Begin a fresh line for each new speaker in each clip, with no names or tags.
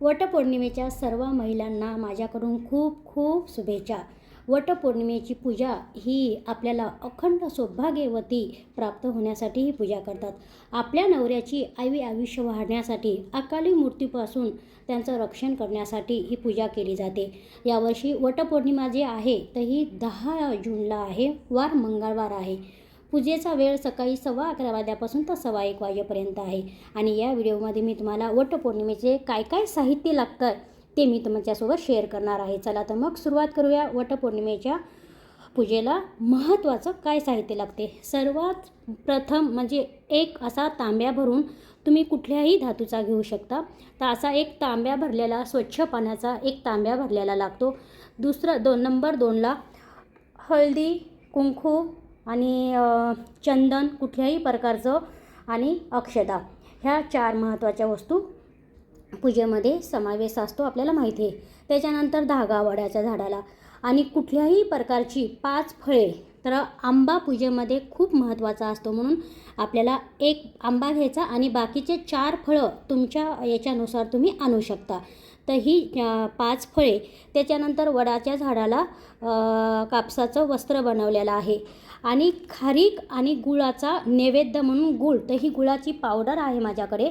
वटपौर्णिमेच्या सर्व महिलांना माझ्याकडून खूप खूप शुभेच्छा. वटपौर्णिमेची पूजा ही आपल्याला अखंड सौभाग्यवती प्राप्त होण्यासाठी ही पूजा करतात. आपल्या नवऱ्याची आयु आयुष्य वाढण्यासाठी अकाली मूर्तीपासून त्यांचं रक्षण करण्यासाठी ही पूजा केली जाते. यावर्षी वटपौर्णिमा जी आहे तर ही दहा जूनला आहे वार मंगळवार आहे. पूजेचा वेळ सकाळी सव्वा अकरा वाजल्यापासून तर सव्वा एक वाजेपर्यंत आहे. आणि या व्हिडिओमध्ये मी तुम्हाला वटपौर्णिमेचे काय काय साहित्य लागतं ते मी तुमच्यासोबत शेअर करणार आहे. चला तर मग सुरुवात करूया वटपौर्णिमेच्या पूजेला. महत्त्वाचं काय साहित्य लागते? सर्वात प्रथम म्हणजे एक असा तांब्या भरून तुम्ही कुठल्याही धातूचा घेऊ शकता. तर असा एक तांब्या भरलेला स्वच्छ पाण्याचा एक तांब्या भरलेला लागतो. दुसरं दोन नंबर दोनला हळदी कुंकू आणि चंदन कुठल्याही प्रकारचं आणि अक्षदा ह्या चार महत्त्वाच्या वस्तू पूजेमध्ये समावेश असतो आपल्याला माहिती आहे. त्याच्यानंतर धागा वड्याच्या झाडाला आणि कुठल्याही प्रकारची पाच फळे तर आंबा पूजेमध्ये खूप महत्त्वाचा असतो. म्हणून आपल्याला एक आंबा घ्यायचा आणि बाकीचे चार फळं तुमच्या याच्यानुसार तुम्ही आणू शकता. तर ही पाच फळे. त्याच्यानंतर वडाच्या झाडाला कापसाचं वस्त्र बनवलेलं आहे. आणि खारीक आणि गुळाचा नैवेद्य म्हणून गुळ. तर ही गुळाची पावडर आहे माझ्याकडे.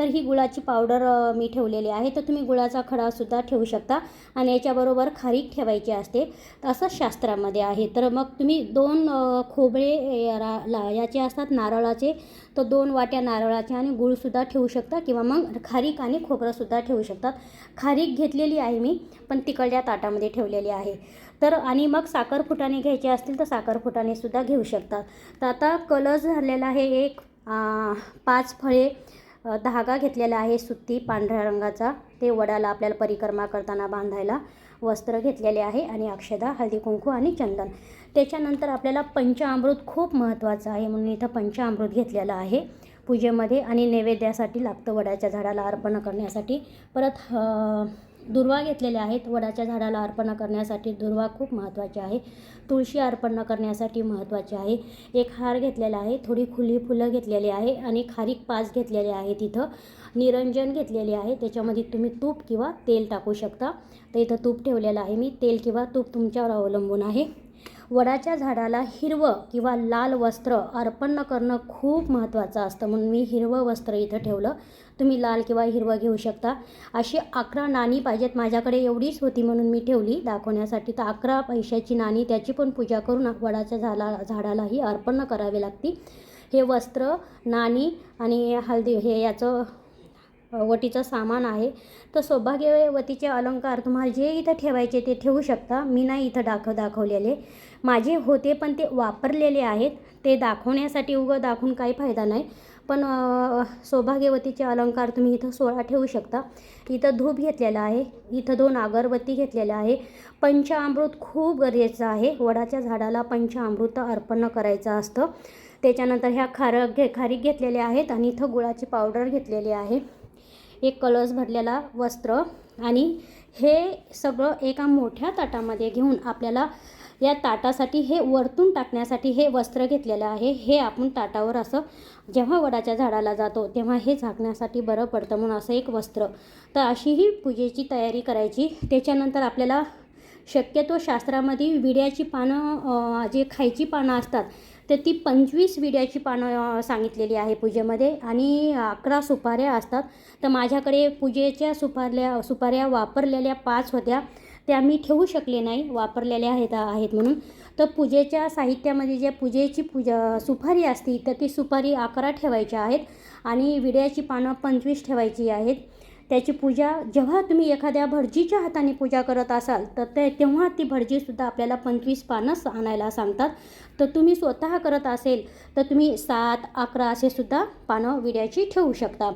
तर ही गुळाची पावडर मी ठेवलेली आहे. तर तुम्ही गुळाचा खडासुद्धा ठेवू शकता आणि याच्याबरोबर खारीक ठेवायची असते. असं शास्त्रामध्ये आहे. तर मग तुम्ही दोन खोबळे रा- ला- याचे असतात नारळाचे तर दोन वाट्या नारळाचे आणि गुळसुद्धा ठेवू शकता किंवा मग खारीक आणि खोबरंसुद्धा ठेवू शकतात. खारीक घेतलेली आहे मी पण तिकडल्या ताटामध्ये ठेवलेली आहे. तर आणि मग साखर फुटाणे घ्यायचे असतील तर साखर फुटाणेसुद्धा घेऊ शकतात तर आता कलश झालेला आहे एक पाच फळे धागा घेतलेला आहे सुत्ती पांढऱ्या रंगाचा. ते वडाला आपल्याला परिक्रमा करताना बांधायला वस्त्र घेतलेले आहे आणि अक्षदा हळदी कुंकू आणि चंदन. त्याच्यानंतर आपल्याला पंचामृत खूप महत्त्वाचं आहे म्हणून इथं पंचामृत घेतलेलं आहे. पूजेमध्ये आणि नैवेद्यासाठी लागतं वडाच्या झाडाला अर्पण करण्यासाठी. परत दुर्वा घेतलेले आहेत. वडाच्या झाडाला अर्पण करण्यासाठी दुर्वा खूप महत्त्वाचे आहे. तुळशी अर्पण करण्यासाठी महत्त्वाचे आहे. एक हार घेतलेला आहे. थोडी खुली फुलं घेतलेली आहे आणि खारीक पाच घेतलेले आहे तिथं. निरंजन घेतलेले आहे. त्याच्यामध्ये तुम्ही तूप किंवा तेल टाकू शकता. तर इथं तूप ठेवलेलं आहे मी. तेल किंवा तूप तुमच्यावर अवलंबून आहे. वडाच्या झाडाला हिरवं किंवा लाल वस्त्र अर्पण करणं खूप महत्त्वाचं असतं म्हणून मी हिरवं वस्त्र इथं ठेवलं. तुम्ही लाल किंवा हिरवं घेऊ शकता. अशी अकरा नाणी पाहिजेत. माझ्याकडे एवढीच होती म्हणून मी ठेवली. दाखवण्यासाठी तर अकरा पैशाची नाणी त्याची पण पूजा करून वडाच्या झाला झाडालाही अर्पण करावी लागते हे वस्त्र नाणी आणि हळदी हे याचं वटीचं सामान आहे. तर सौभाग्यवतीचे अलंकार तुम्हाला जे इथं ठेवायचे ते ठेवू शकता. मी नाही इथं दाखव दाखवलेले. माझे होते पण ते वापरलेले आहेत. ते दाखवण्यासाठी उगं दाखवून काही फायदा नाही. पण सौभाग्यवतीचे अलंकार तुम्ही इथं सोळा ठेवू शकता. इथं धूप घेतलेला आहे इथं दोन अगरबत्ती घेतलेल्या आहे. पंचामृत खूप गरजेचं आहे. वडाच्या झाडाला पंचामृत अर्पण करायचं असतं. त्याच्यानंतर ह्या खारक घे खारीक घेतलेल्या आहेत आणि इथं गुळाची पावडर घेतलेली आहे. एक कलर्स भरलेला वस्त्र आणि हे सगळं एका मोठ्या ताटामध्ये घेऊन आपल्याला या ताटासाठी हे वरतून टाकण्यासाठी हे वस्त्र घेतलेलं आहे. हे आपण ताटावर असं जेव्हा वडाच्या झाडाला जातो तेव्हा हे झाकण्यासाठी बरं पडतं म्हणून असं एक वस्त्र. तर अशी ही पूजेची तयारी करायची. त्याच्यानंतर आपल्याला शक्यतो शास्त्रामध्ये विड्याची पानं जे खायची पानं असतात तर ती पंचवीस विड्याची पानं सांगितलेली आहे पूजेमध्ये आणि अकरा सुपाऱ्या असतात. तर माझ्याकडे पूजेच्या सुपारल्या सुपाऱ्या वापरलेल्या पाच होत्या. त्या मी ठेवू शकले नाही वापरलेल्या आहेत आहेत म्हणून. तर पूजेच्या साहित्यामध्ये जे पूजेची पूजा सुपारी असती तर ती सुपारी अकरा ठेवायच्या आहेत आणि विड्याची पानं पंचवीस ठेवायची आहेत. त्याची पूजा जेव्हा तुम्ही एखाद्या भटजीच्या हाताने पूजा करत असाल तर ते तेव्हा ती भटजीसुद्धा आपल्याला पंचवीस पानंच आणायला सांगतात. तर तुम्ही स्वतः करत असेल तर तुम्ही सात अकरा असे सुद्धा पानं विड्याची ठेवू शकता.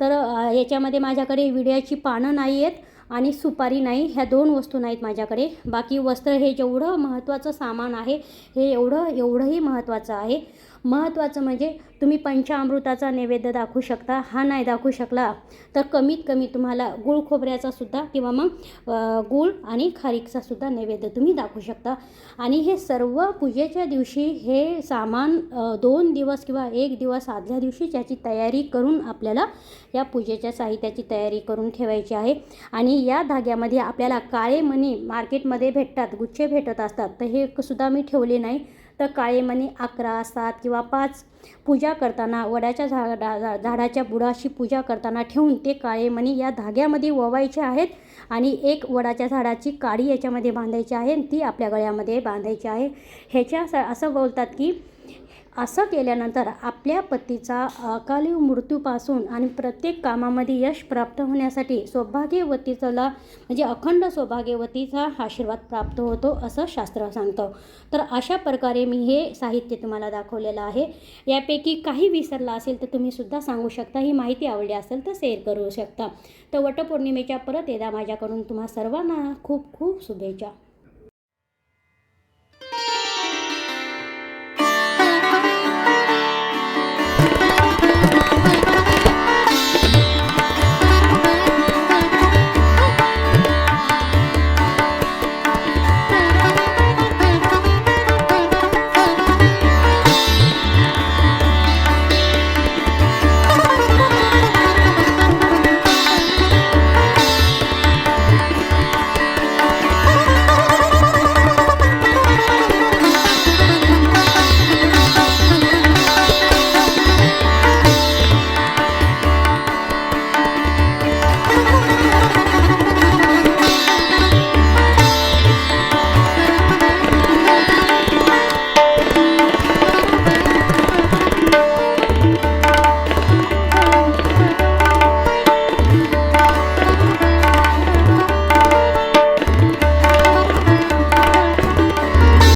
तर याच्यामध्ये माझ्याकडे विड्याची पानं नाही आहेत. आणि सुपारी नाही ह्या दोन वस्तू नाहीत माझ्याकडे. बाकी वस्त्र हे जेवढं महत्त्वाचं सामान आहे हे एवढं एवढंही महत्त्वाचं आहे. महत्त्वाचं म्हणजे तुम्ही पंचामृताचा नैवेद्य दाखवू शकता हा नाही दाखवू शकला तर कमीत कमी तुम्हाला गुळ खोबऱ्याचा सुद्धा किंवा मग गुळ गूळ आणि खारीकचा सुद्धा नैवेद्य तुम्ही दाखवू शकता. आणि हे सर्व पूजेच्या दिवशी हे सामान दोन दिवस किंवा एक दिवस आदल्या दिवशी त्याची तयारी करून आपल्याला या पूजेच्या साहित्याची तयारी करून ठेवायची आहे. आणि या धाग्यामध्ये आपल्याला काळे मणी मार्केटमध्ये भेटतात गुच्छे भेटत असतात तर हे सुद्धा मी ठेवले नाही. तर काळेमणी अकरा सात किंवा पाच पूजा करताना वडाच्या झाडा झा- झाडाच्या बुडाशी पूजा करताना ठेवून ते काळेमणी या धाग्यामध्ये ओवायचे आहेत आणि एक वडाच्या झाडाची काडी याच्यामध्ये बांधायची आहे ती आपल्या गळ्यामध्ये बांधायची आहे. ह्याच्या स- असं बोलतात की असं केल्यानंतर आपल्या पतीचा अकाली मृत्यूपासून आणि प्रत्येक कामामध्ये यश प्राप्त होण्यासाठी सौभाग्यवतीचाला म्हणजे अखंड सौभाग्यवतीचा आशीर्वाद प्राप्त होतो असं शास्त्र सांगतं. तर अशा प्रकारे मी हे साहित्य तुम्हाला दाखवलेलं आहे. यापैकी काही विसरला असेल तर तुम्ही सुद्धा सांगू शकता. ही माहिती आवडली असेल तर शेअर करू शकता. तर वटपौर्णिमेच्या परत एकदा माझ्याकडून तुम्हा सर्वांना खूप खूप शुभेच्छा.